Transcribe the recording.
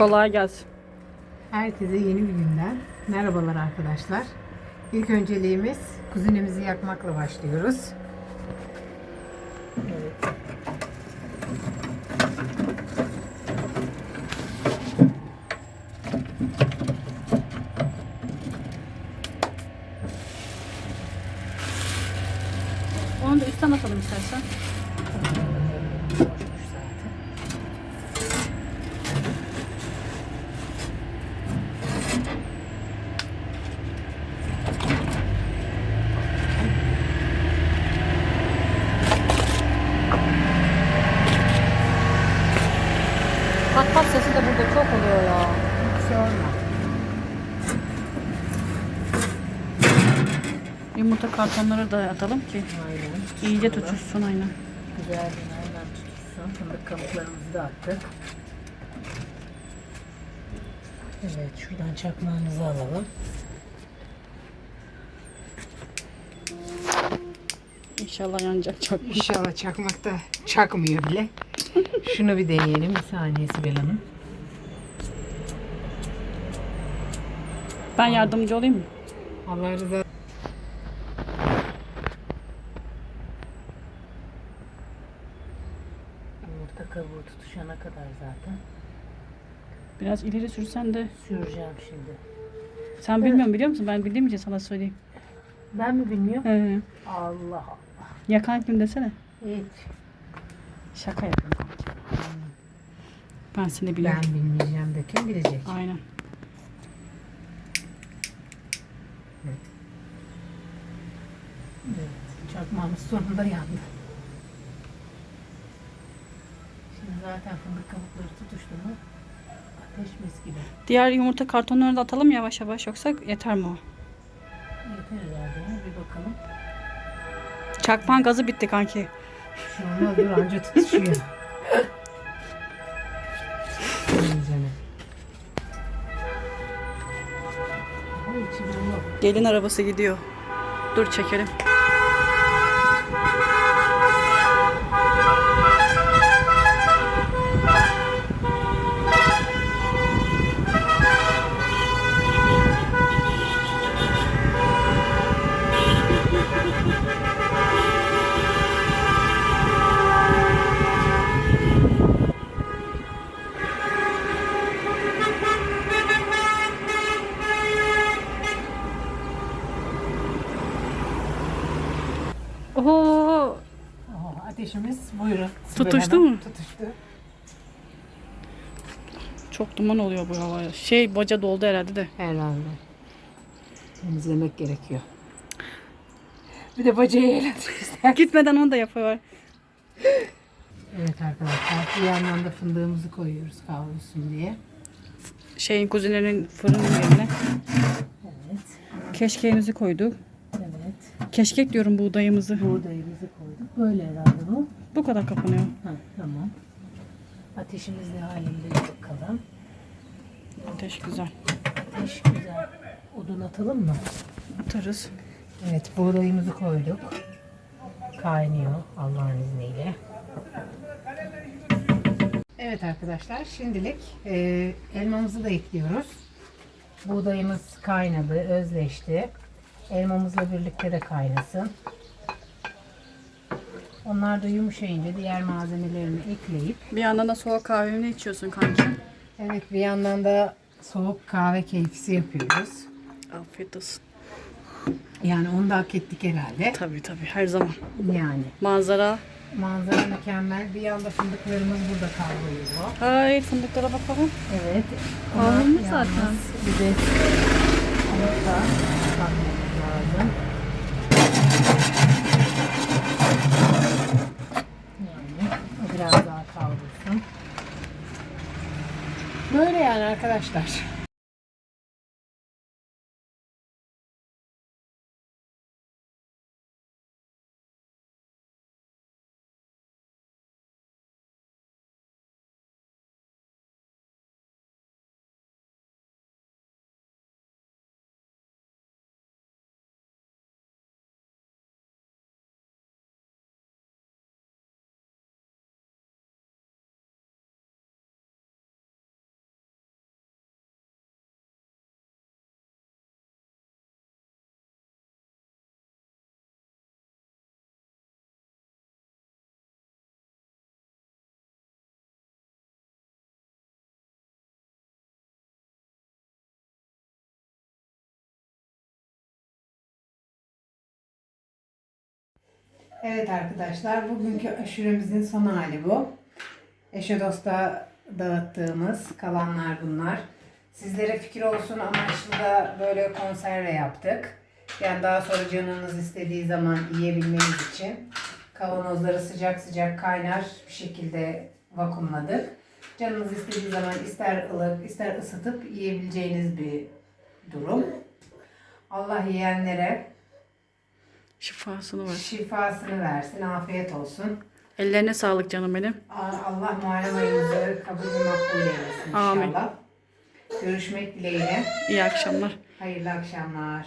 Kolay gelsin. Herkese yeni bir günden merhabalar arkadaşlar. İlk önceliğimiz kuzinemizi yakmakla başlıyoruz. Evet. Onu da üstten atalım istersen. Boşmuş zaten. Pat pat sesi de burada çok oluyor ya. Sorma. Yumurta kartonları da atalım ki Aynen. iyice tutuşsun aynen. Güzel bir nereden tutuşsun. Fındık kabuklarımızı da attık. Evet şuradan çakmağımızı alalım. İnşallah yanacak çok. İnşallah çakmakta çakmıyor bile. Şunu bir deneyelim. Bir saniye Sibel Hanım. Ben yardımcı olayım mı? Allah rızası Yumurta kabuğu tutuşana kadar zaten. Biraz ileri sürsen de. Süreceğim şimdi. Sen bilmiyorum biliyor musun? Ben bildiğim için sana söyleyeyim. Ben mi bilmiyorum? He. Allah Allah. Yakan kim desene. Hiç. Şaka yapıyorum kanki. Ben seni biliyorum. Ben bilmeyeceğim de kim bilecek? Aynen. Evet. Çakmağımız sonunda yandı. Şimdi zaten fındık kabukları tutuştu mu ateş mis gibi. Diğer yumurta kartonlarını da atalım yavaş yavaş yoksa yeter mi o? Yeter herhalde. Bir bakalım. Çakman gazı bitti kanki. Şu an dur anca tutuşuyor. Gelin arabası gidiyor. Dur çekelim. Oho Oh, ateşimiz buyurun. Tutuştu Hanım. mu? Tutuştu. çok duman oluyor bu havaya. Şey baca doldu herhalde de. Herhalde. Temizlemek gerekiyor. Bir de bacayı eğlendiririz. Gitmeden onu da yapıyor. Evet arkadaşlar bir yandan da fındığımızı koyuyoruz kavrulsun diye. Şeyin kuzinenin fırının yerine Evet. keşkeğimizi koyduk. Keşkek diyorum buğdayımızı. Buğdayımızı koyduk. Böyle herhalde bu. Bu kadar kapanıyor. Ha, tamam. Ateşimiz ne halinde bakalım. Ateş güzel. Ateş güzel. Odun atalım mı? Atarız. Evet buğdayımızı koyduk. Kaynıyor Allah'ın izniyle. Evet arkadaşlar şimdilik e, elmamızı da ekliyoruz. Buğdayımız kaynadı, özleşti. Elmamızla birlikte de kaynasın. Onlar da yumuşayınca diğer malzemelerini ekleyip Bir yandan da soğuk kahveni içiyorsun kanki. evet bir yandan da soğuk kahve keyfisi yapıyoruz. Afiyet olsun. Yani onu da hak ettik herhalde. Tabii tabii her zaman. Yani Manzara. manzara mükemmel. Bir yanda fındıklarımız burada kavruluyor. Hayır fındıklara bakalım. Evet. Kavrulmuş zaten. Bir de bakmamız lazım. Yani biraz daha kavrulsun. Böyle yani arkadaşlar. Evet arkadaşlar, bugünkü aşuremizin son hali bu. Eşe dosta dağıttığımız kalanlar bunlar. Sizlere fikir olsun amaçlı da böyle konserve yaptık. Yani daha sonra canınız istediği zaman yiyebilmeniz için kavanozları sıcak sıcak kaynar bir şekilde vakumladık. Canınız istediği zaman ister ılık ister ısıtıp yiyebileceğiniz bir durum. Allah yiyenlere Şifasını ver. şifasını versin, afiyet olsun. Ellerine sağlık canım benim. Allah Muharrem ayımızı kabul ve makbul eylesin Amin. inşallah. Görüşmek dileğiyle. İyi akşamlar. Hayırlı akşamlar.